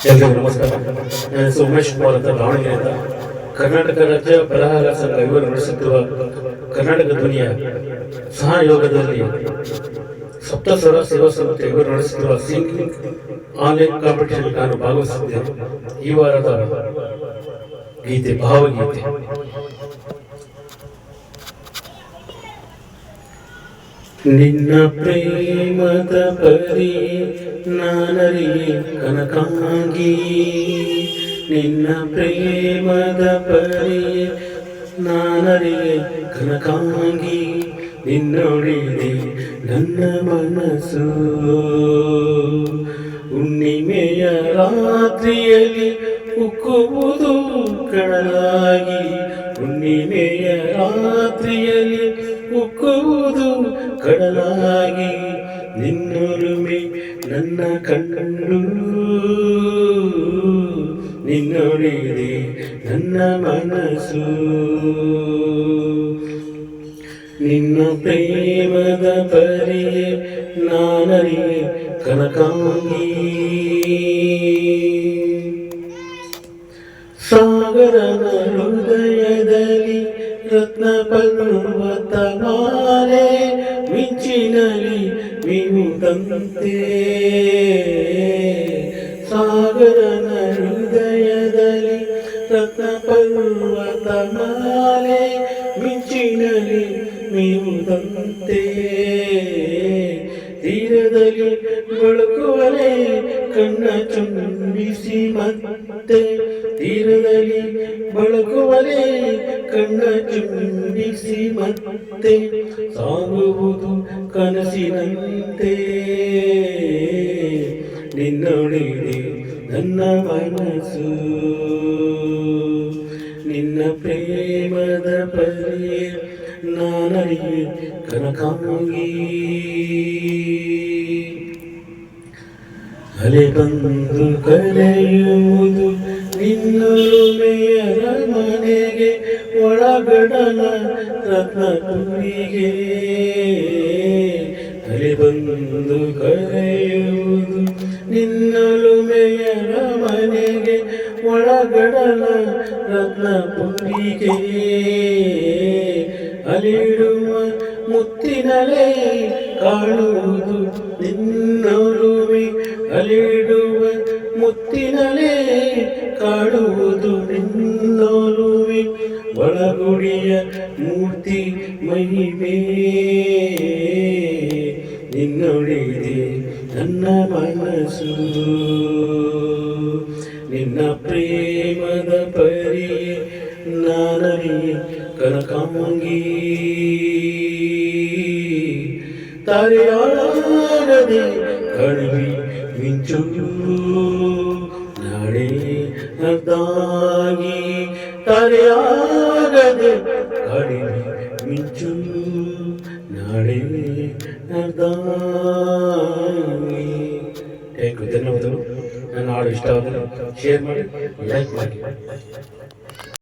ಎಲ್ರಿಗೂ ನಮಸ್ಕಾರ. ನನ್ನ ಹೆಸರು ಉಮೇಶ್ ಕುಮಾರ್ ಅಂತ ದಾವಣಗೆರೆಯಿಂದ ಕರ್ನಾಟಕ ರಾಜ್ಯ ಬರಹಗಾರ ಸಂಘ ಇವರು ನಡೆಸುತ್ತಿರುವ ಕರ್ನಾಟಕ ಧ್ವನಿಯ ಸಹಯೋಗದಲ್ಲಿ ಸಪ್ತಸ್ವರ ಸೇವಾ ಸಂಸ್ಥೆ ಇವರು ನಡೆಸುತ್ತಿರುವ ಸಿಂಗಿಂಗ್ ಆನ್ಲೈನ್ ಕಾಂಪಿಟೇಷನ್ ನಾನು ಭಾಗವಹಿಸಿದ್ದೇನೆ ಈ ವಾರದ ಗೀತೆ, ಭಾವಗೀತೆ. ನಿನ್ನ ಪ್ರೇಮದ ಪರಿ ನಾನರಿ ಕನಕಾಂಗಿ. ನಿನ್ನ ಪ್ರೇಮದ ಪರಿ ನಾನರಿ ಕನಕಾಂಗಿ. ನಿನ್ನೊಳಿದೆ ನನ್ನ ಮನಸ್ಸು. ಹುಣ್ಣಿಮೆಯ ರಾತ್ರಿಯಲ್ಲಿ ಉಕ್ಕುವುದು ಕಡಲಾಗಿ. ಹುಣ್ಣಿಮೆಯ ರಾತ್ರಿಯಲ್ಲಿ ಉಕ್ಕುವುದು ಕಡಲಾಗಿ. ನಿನ್ನೊರುಮೆ ನನ್ನ ಕಣ್ಣು. ನಿನ್ನೊಳಿದೆ ನನ್ನ ಮನಸ್ಸು. ನಿನ್ನ ಪ್ರೇಮದ ಪರಿಯೇ ನಾನರಿ ಕನಕಾಂಗಿ. ಸಾಗರನ ಹೃದಯದಲ್ಲಿ ರತ್ನ ಪರ್ವತ ಮಾಲೆ ಮಿಂಚಿನಲ್ಲಿ ವಿಮುದಂತೆ ಸಾಗರನ ಹೃದಯದಲ್ಲಿ ರತ್ನ ಪರ್ವತ ಮಾಲೆ ಮಿಂಚಿನಲ್ಲಿ ಮೀವುದಂತೆ ತೀರದಲ್ಲಿ ಬೆಳಕುವರೆ ಕಣ್ಣ ಚುಂಬಿಸಿ ಮತ್ತೆ ತೀರದಲ್ಲಿ ಬೆಳಕುವರೆ ಕಣ್ಣ ಚುಂಬಿಸಿ ಮತ್ತೆ ಸಾಗುವುದು ಕನಸಿನಂತೆ. ನಿನ್ನೊಳಿದೆ ನನ್ನ ಮನಸ್ಸು, ನಿನ್ನ ಪ್ರೇಮದ ಪರಿಯೇ ನಾನರಿಯೇ ಕನಕಾಂಗಿ. ಅಲೆ ಬಂದು ಕರೆಯುವುದು ನಿನ್ನೊಲುಮೆಯರ ಮನೆಗೆ ಒಳಗಡಲ ರತ್ನಪುರಿಗೆ ಅಲೆ ಬಂದು ಕರೆಯುವುದು ನಿನ್ನೊಲುಮೆಯರ ಮನೆಗೆ ಒಳಗಡಲ ರತ್ನಪುರಿಗೆ ಅಲಿಡುವ ಮುತ್ತಿನಲೆ ಕಾಣುವುದು ಅಲಿಡುವ ಮುತ್ತಿನಲೇ ಕಾಡುವುದು ನಿನ್ನೋಲುವೆ. ಒಳಗುಡಿಯ ಮೂರ್ತಿ ಮಹಿಮೆ. ನಿನ್ನೊಳಿದೆ ನನ್ನ ಮನಸ್ಸು. ನಿನ್ನ ಪ್ರೇಮದ ಪರಿ ನಾನರಿಯೇ ಕನಕಾಂಗಿ. ತಾರೆಯಾಗದೆ ಕಣಿವಿ ತಾರೆಯಾಗದೆ ಕಣಿವಿ ಮಿಂಚು ನಾಳೆ ಅರ್ಧಾಗಿ ಥ್ಯಾಂಕ್ ಯು ಧನ್ಯವಾದಗಳು ನನ್ನ ಹಾಡು ಇಷ್ಟ ಆದರೆ ಶೇರ್ ಮಾಡಿ ಲೈಕ್ ಮಾಡಿ.